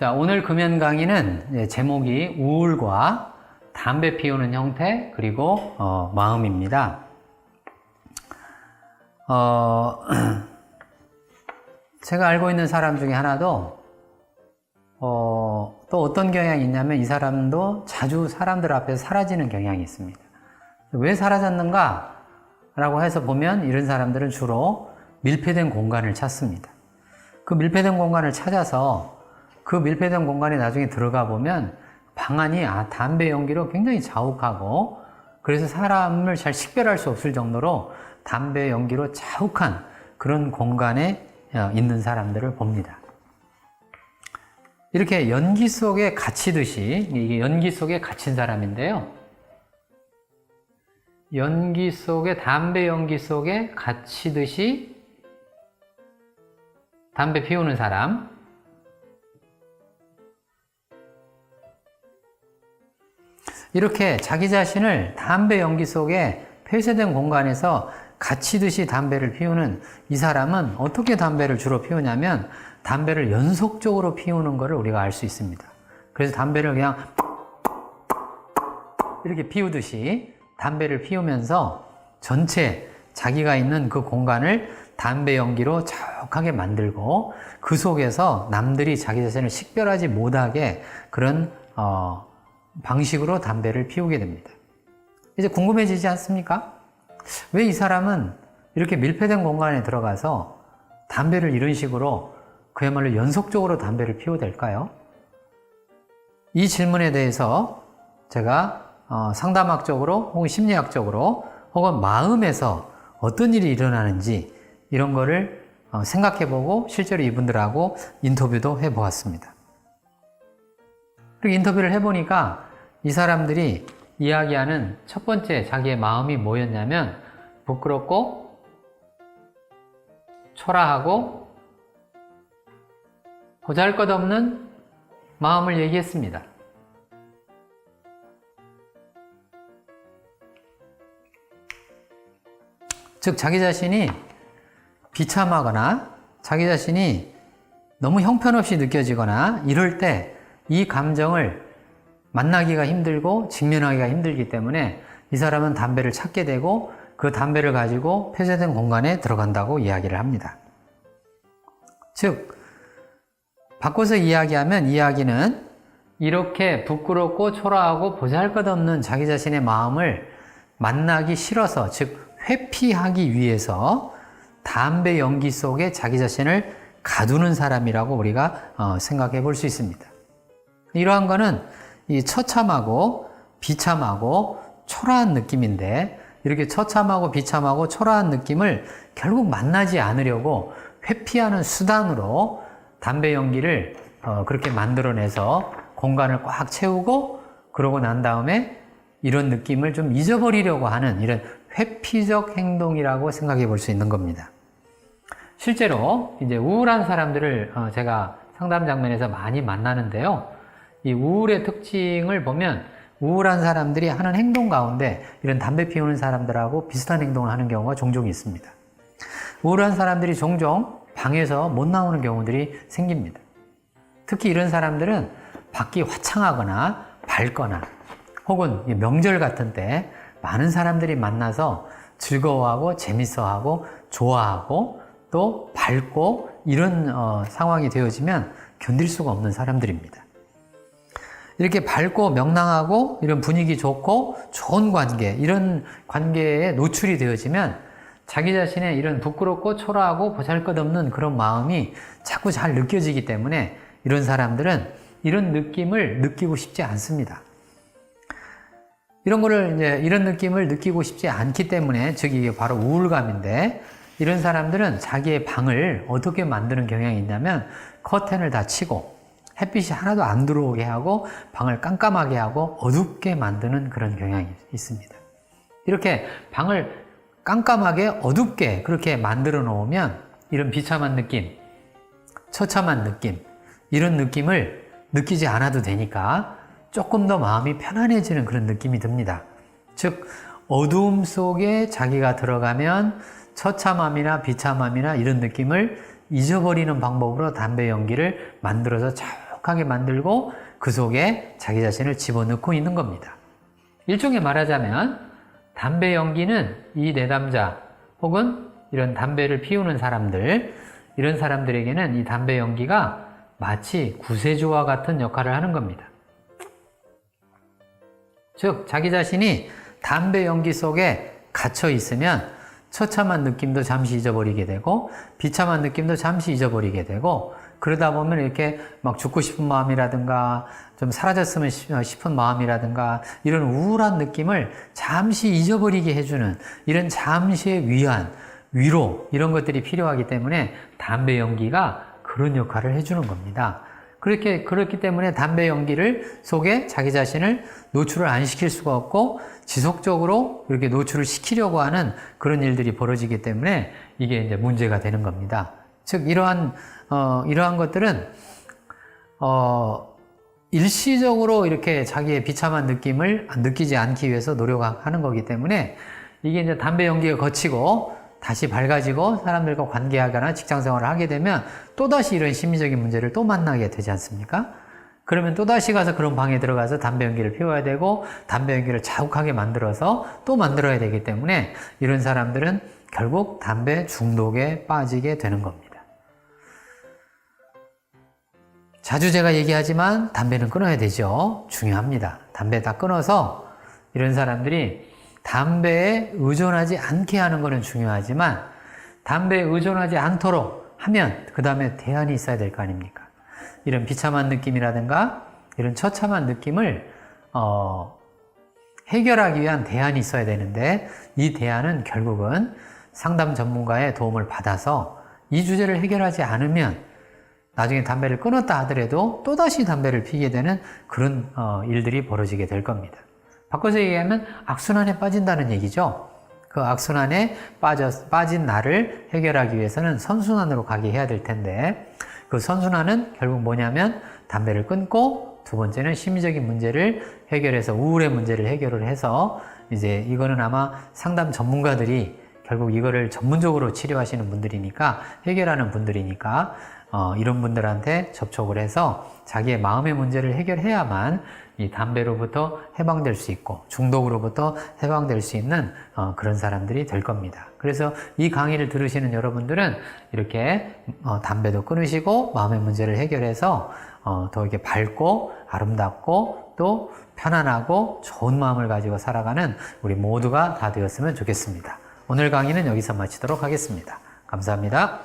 자, 오늘 금연 강의는 예, 제목이 우울과 담배 피우는 형태 그리고 어, 마음입니다. 어, 제가 알고 있는 사람 중에 하나도 어, 또 어떤 경향이 있냐면 이 사람도 자주 사람들 앞에서 사라지는 경향이 있습니다. 왜 사라졌는가? 라고 해서 보면 이런 사람들은 주로 밀폐된 공간을 찾습니다. 그 밀폐된 공간을 찾아서 그 밀폐된 공간에 나중에 들어가 보면 방안이 아, 담배 연기로 굉장히 자욱하고 그래서 사람을 잘 식별할 수 없을 정도로 담배 연기로 자욱한 그런 공간에 어, 있는 사람들을 봅니다. 이렇게 연기 속에 갇히듯이 이게 연기 속에 갇힌 사람인데요. 연기 속에 담배 연기 속에 갇히듯이 담배 피우는 사람 이렇게 자기 자신을 담배 연기 속에 폐쇄된 공간에서 갇히듯이 담배를 피우는 이 사람은 어떻게 담배를 주로 피우냐면 담배를 연속적으로 피우는 것을 우리가 알 수 있습니다. 그래서 담배를 그냥 이렇게 피우듯이 담배를 피우면서 전체 자기가 있는 그 공간을 담배 연기로 자욱하게 만들고 그 속에서 남들이 자기 자신을 식별하지 못하게 그런 어, 방식으로 담배를 피우게 됩니다. 이제 궁금해지지 않습니까? 왜 이 사람은 이렇게 밀폐된 공간에 들어가서 담배를 이런 식으로 그야말로 연속적으로 담배를 피워야 될까요? 이 질문에 대해서 제가 어, 상담학적으로 혹은 심리학적으로 혹은 마음에서 어떤 일이 일어나는지 이런 거를 어, 생각해보고 실제로 이분들하고 인터뷰도 해보았습니다. 그리고 인터뷰를 해보니까 이 사람들이 이야기하는 첫 번째 자기의 마음이 뭐였냐면 부끄럽고 초라하고 보잘것없는 마음을 얘기했습니다. 즉 자기 자신이 비참하거나 자기 자신이 너무 형편없이 느껴지거나 이럴 때 이 감정을 만나기가 힘들고 직면하기가 힘들기 때문에 이 사람은 담배를 찾게 되고 그 담배를 가지고 폐쇄된 공간에 들어간다고 이야기를 합니다. 즉, 바꿔서 이야기하면 이야기는 이렇게 부끄럽고 초라하고 보잘 것 없는 자기 자신의 마음을 만나기 싫어서, 즉, 회피하기 위해서 담배 연기 속에 자기 자신을 가두는 사람이라고 우리가 어, 생각해 볼 수 있습니다. 이러한 거는 이 처참하고 비참하고 초라한 느낌인데 이렇게 처참하고 비참하고 초라한 느낌을 결국 만나지 않으려고 회피하는 수단으로 담배 연기를 어, 그렇게 만들어내서 공간을 꽉 채우고 그러고 난 다음에 이런 느낌을 좀 잊어버리려고 하는 이런 회피적 행동이라고 생각해 볼 수 있는 겁니다. 실제로 이제 우울한 사람들을 어, 제가 상담 장면에서 많이 만나는데요. 이 우울의 특징을 보면 우울한 사람들이 하는 행동 가운데 이런 담배 피우는 사람들하고 비슷한 행동을 하는 경우가 종종 있습니다. 우울한 사람들이 종종 방에서 못 나오는 경우들이 생깁니다. 특히 이런 사람들은 밖이 화창하거나 밝거나 혹은 명절 같은 때 많은 사람들이 만나서 즐거워하고 재밌어하고 좋아하고 또 밝고 이런 어, 상황이 되어지면 견딜 수가 없는 사람들입니다. 이렇게 밝고 명랑하고 이런 분위기 좋고 좋은 관계, 이런 관계에 노출이 되어지면 자기 자신의 이런 부끄럽고 초라하고 보잘 것 없는 그런 마음이 자꾸 잘 느껴지기 때문에 이런 사람들은 이런 느낌을 느끼고 싶지 않습니다. 이런 거를 이제 이런 느낌을 느끼고 싶지 않기 때문에 즉 이게 바로 우울감인데 이런 사람들은 자기의 방을 어떻게 만드는 경향이 있냐면 커튼을 다 치고 햇빛이 하나도 안 들어오게 하고 방을 깜깜하게 하고 어둡게 만드는 그런 경향이 있습니다. 이렇게 방을 깜깜하게 어둡게 그렇게 만들어 놓으면 이런 비참한 느낌, 처참한 느낌, 이런 느낌을 느끼지 않아도 되니까 조금 더 마음이 편안해지는 그런 느낌이 듭니다. 즉, 어두움 속에 자기가 들어가면 처참함이나 비참함이나 이런 느낌을 잊어버리는 방법으로 담배 연기를 만들어서 자 욱하게 만들고 그 속에 자기 자신을 집어넣고 있는 겁니다. 일종의 말하자면 담배 연기는 이 내담자 혹은 이런 담배를 피우는 사람들 이런 사람들에게는 이 담배 연기가 마치 구세주와 같은 역할을 하는 겁니다. 즉 자기 자신이 담배 연기 속에 갇혀 있으면 처참한 느낌도 잠시 잊어버리게 되고 비참한 느낌도 잠시 잊어버리게 되고 그러다 보면 이렇게 막 죽고 싶은 마음이라든가 좀 사라졌으면 싶은 마음이라든가 이런 우울한 느낌을 잠시 잊어버리게 해주는 이런 잠시의 위안, 위로 이런 것들이 필요하기 때문에 담배 연기가 그런 역할을 해주는 겁니다. 그렇게 그렇기 때문에 담배 연기를 속에 자기 자신을 노출을 안 시킬 수가 없고 지속적으로 이렇게 노출을 시키려고 하는 그런 일들이 벌어지기 때문에 이게 이제 문제가 되는 겁니다. 즉 이러한 어, 이러한 것들은 어, 일시적으로 이렇게 자기의 비참한 느낌을 느끼지 않기 위해서 노력하는 거기 때문에 이게 이제 담배 연기가 거치고 다시 밝아지고 사람들과 관계하거나 직장 생활을 하게 되면 또다시 이런 심리적인 문제를 또 만나게 되지 않습니까? 그러면 또다시 가서 그런 방에 들어가서 담배 연기를 피워야 되고 담배 연기를 자욱하게 만들어서 또 만들어야 되기 때문에 이런 사람들은 결국 담배 중독에 빠지게 되는 겁니다. 자주 제가 얘기하지만 담배는 끊어야 되죠. 중요합니다. 담배 다 끊어서 이런 사람들이 담배에 의존하지 않게 하는 것은 중요하지만 담배에 의존하지 않도록 하면 그 다음에 대안이 있어야 될 거 아닙니까? 이런 비참한 느낌이라든가 이런 처참한 느낌을 어, 해결하기 위한 대안이 있어야 되는데 이 대안은 결국은 상담 전문가의 도움을 받아서 이 주제를 해결하지 않으면 나중에 담배를 끊었다 하더라도 또다시 담배를 피게 되는 그런 어, 일들이 벌어지게 될 겁니다. 바꿔서 얘기하면 악순환에 빠진다는 얘기죠. 그 악순환에 빠져, 빠진 나를 해결하기 위해서는 선순환으로 가게 해야 될 텐데 그 선순환은 결국 뭐냐면 담배를 끊고 두 번째는 심리적인 문제를 해결해서 우울의 문제를 해결을 해서 이제 이거는 아마 상담 전문가들이 결국 이거를 전문적으로 치료하시는 분들이니까 해결하는 분들이니까 어, 이런 분들한테 접촉을 해서 자기의 마음의 문제를 해결해야만 이 담배로부터 해방될 수 있고 중독으로부터 해방될 수 있는 어, 그런 사람들이 될 겁니다. 그래서 이 강의를 들으시는 여러분들은 이렇게 어, 담배도 끊으시고 마음의 문제를 해결해서 어, 더 이렇게 밝고 아름답고 또 편안하고 좋은 마음을 가지고 살아가는 우리 모두가 다 되었으면 좋겠습니다. 오늘 강의는 여기서 마치도록 하겠습니다. 감사합니다.